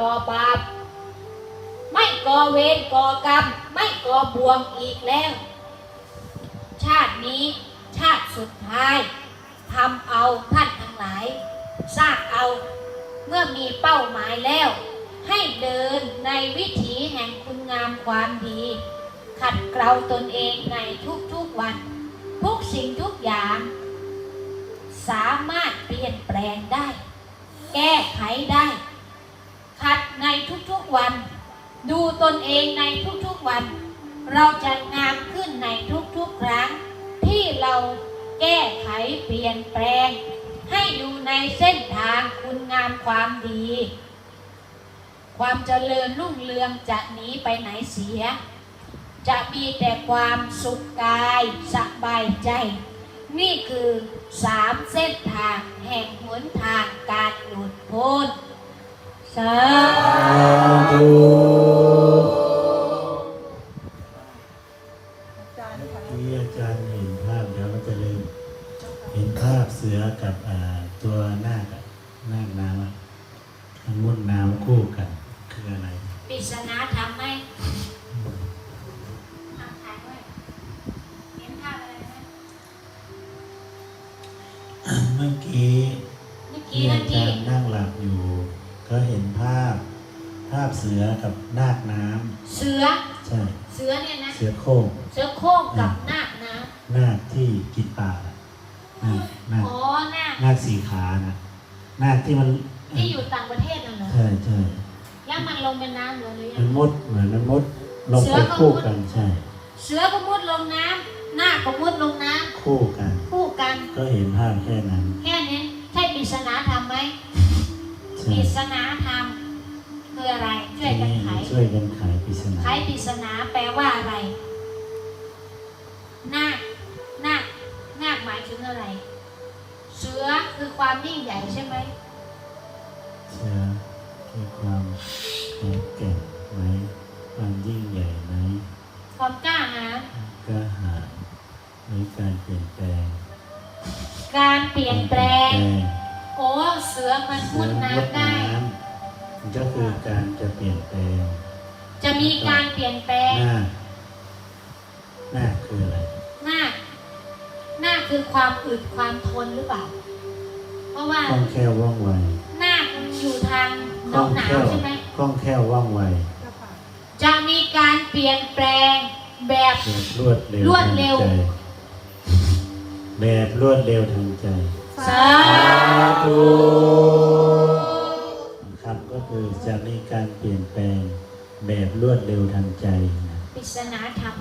ต่อบาปไม่ก่อเวรก่อกรรม ไม่ก่อบวมอีกแล้ว ชาตินี้ชาติสุดท้ายทำเอาท่านทั้งหลายทราบเอาเมื่อมีเป้าหมายแล้ว ให้เดินในวิถีแห่งคุณงามความดี ขัดเกลาตนเองในทุกๆวัน ทุกสิ่งทุกอย่าง สามารถเปลี่ยนแปลงได้ แก้ไขได้ ทุกๆวัน ดูตนเองในทุกๆวัน เราจะงามขึ้นในทุกๆครั้ง ที่เราแก้ไขเปลี่ยนแปลง ให้อยู่ในเส้นทางคุณงามความดี ความเจริญรุ่งเรืองจะหนีไปไหนเสีย จะมีแต่ความสุขกายสบายใจ นี่คือสามเส้นทางแห่งหนทางการหลุดพ้นสา เห็นภาพเสือกับอ่าตัวนาคอะนาคน้ำอะมันมุดน้ำคู่กัน คืออะไรปริศนาทำไหมทำถ่ายไว้เห็นภาพอะไรไหมเมื่อกี้เมื่อกี้ที่นาอาทีจารย์นั่งหลับอยู่ ก็เห็นภาพ ภาพเสือกับนาคน้ำเสือใช่เสือเนี่ยนะเสือโคร่งเสือโคร่งกับนาคนะนาคที่กินปลาอะ นาคนาคอ๋อนาคนาคสี่ขานะนาคที่มันที่อยู่ต่างประเทศน่ะเหรอใช่ใช่แล้วมันลงเป็นน้ำเหรือหรือยัมันงมุดเหมือนมันมุดลงไปคู่กันใช่ เสือก็มุดลงน้ำนาคก็มุดลงน้คู่กันำคู่กัน ก็เห็นภาพแค่นั้นแค่นี้ใช่ปริศนาธรรมไหมปใช่ริศนาธรรมคืออะไรช่วยกันไขช่วยกันไขปริศนาไขปริศนาแปลว่าอะไร ถึงอะไร เสือคือความยิ่งใหญ่ใช่ไหมเชื่อคือความแข็งแกร่งไหมความยิ่งใหญ่ไหมความกล้าหาญกล้าหาญหรือการเปลี่ยนแปลง การเปลี่ยนแปลงการเปลี่ยนโอ้เสือมันแปลมุงดเสือน้ำได้มันก็คือการจะเปลี่ยนแปลง จะมีการเปลี่ยนแปลงหน้าหน้าคืออะไรนาคนา คคือความอึดความทนหรือเปล่า เพราะว่าคล่องแคล่วว่องไวนาคมันอยู่ทางหคล่นาอวงหนาแควล่วใช่ไหมคล่องแคล่วว่องไวจะมีการเปลี่ยนแปลงแบบแบบรวดเร็วรวดเร็วทันใจแบบรวดเร็วทันใจ สาธุครับก็คือจะมีการเปลี่ยนแปลงแบบรวดเร็วทันใจนะปริศนาธรรม